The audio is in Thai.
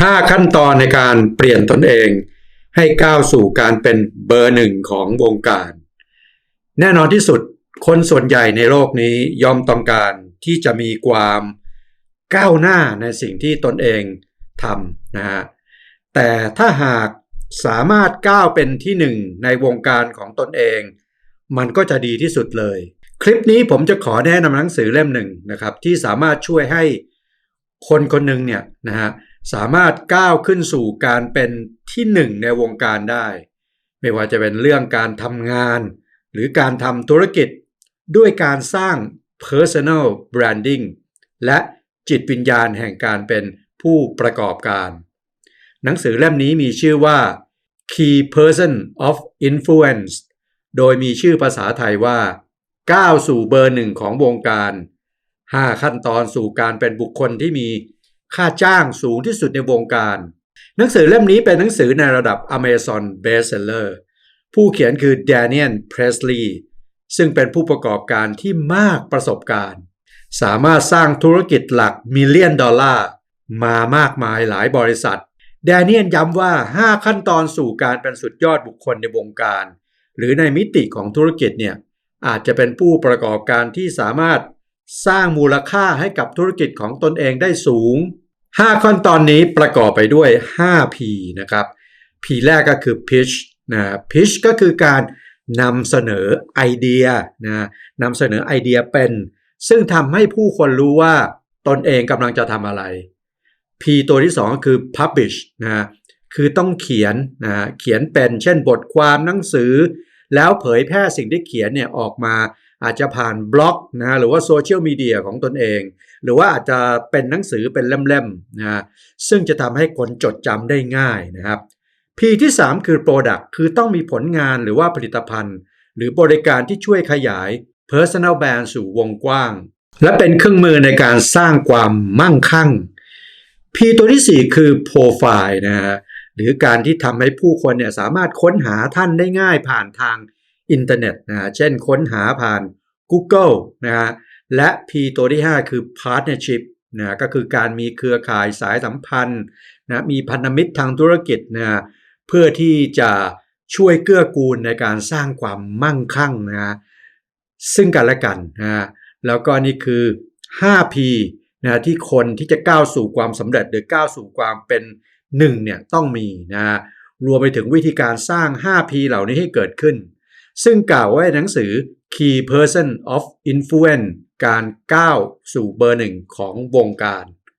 5 ขั้นตอนในการเปลี่ยนตนเองให้ก้าวสู่การเป็นเบอร์หนึ่งของวงการ แน่นอนที่สุดคนส่วนใหญ่ในโลกนี้ยอมต้องการที่จะมีความก้าวหน้าในสิ่งที่ตนเองทำนะฮะแต่ถ้าหากสามารถก้าวเป็นที่หนึ่งในวงการของตนเอง มันก็จะดีที่สุดเลย คลิปนี้ผมจะขอแนะนำหนังสือเล่มหนึ่งนะครับ ที่สามารถช่วยให้คนคนหนึ่งเนี่ยนะฮะ สามารถก้าวขึ้นสู่การเป็นที่หนึ่งในวงการได้ ไม่ว่าจะเป็นเรื่องการทำงาน หรือการทำธุรกิจ ด้วยการสร้าง personal branding และจิตวิญญาณแห่งการเป็นผู้ประกอบการ หนังสือเล่มนี้มีชื่อว่า Key Person of Influence โดยมีชื่อภาษาไทยว่าก้าวสู่เบอร์หนึ่งของวงการ 5 ขั้นตอนสู่การเป็นบุคคลที่มี ค่าจ้างสูงที่สุดในวงการ หนังสือเล่มนี้เป็นหนังสือในระดับ Amazon Bestseller ผู้เขียนคือ Daniel Presley ซึ่งเป็นผู้ประกอบการที่มากประสบการณ์ สามารถสร้างธุรกิจหลักมิลเลียนดอลลาร์มามากมายหลายบริษัท แดเนียนย้ำว่า 5 ขั้นตอนสู่การเป็นสุดยอดบุคคลในวงการ หรือในมิติของธุรกิจเนี่ยอาจจะเป็นผู้ประกอบการที่สามารถ สร้างมูลค่าให้กับธุรกิจของตนเองได้สูง 5 ขั้นตอนนี้ประกอบไปด้วย 5P นะครับ P แรกก็คือ pitch นะ pitch ก็คือการนำเสนอไอเดียนะนำเสนอไอเดียเป็น ซึ่งทำให้ผู้คนรู้ว่าตนเองกำลังจะทำอะไร P ตัวที่2คือ publish นะคือต้องเขียนนะเขียนเป็น เช่นบทความหนังสือ แล้วเผยแพร่สิ่งที่เขียนเนี่ยออกมา อาจจะผ่านบล็อกนะหรือว่าโซเชียลมีเดียของตนเอง หรือว่าอาจจะเป็นหนังสือเป็นเล่มๆนะซึ่งจะทำให้คนจดจำได้ง่ายนะครับ P ที่ 3 คือ Product คือต้องมีผลงานหรือว่าผลิตภัณฑ์ หรือบริการที่ช่วยขยาย Personal Brand สู่วงกว้าง และเป็นเครื่องมือในการสร้างความมั่งคั่ง P ตัวที่ 4 คือ Profile นะฮะหรือการที่ทำให้ผู้คนเนี่ยสามารถค้นหาท่านได้ง่ายผ่านทาง อินเทอร์เน็ตนะเช่นค้นหาผ่าน Google นะฮะและ P ตัวที่ 5 คือ Partnership นะก็คือการมีเครือข่ายสายสัมพันธ์นะมีพันธมิตรทางธุรกิจนะเพื่อที่จะช่วยเกื้อกูลในการสร้างความมั่งคั่งนะซึ่งกันและกันนะแล้วก็นี่คือ 5P นะที่คนที่จะก้าวสู่ความสำเร็จหรือก้าวสู่ความเป็นหนึ่งเนี่ยต้องมีนะรวมไปถึงวิธีการสร้าง 5P เหล่านี้ให้เกิดขึ้น ซึ่งกล่าวไว้ในหนังสือ Key Person of Influence การก้าวสู่เบอร์หนึ่งของวงการ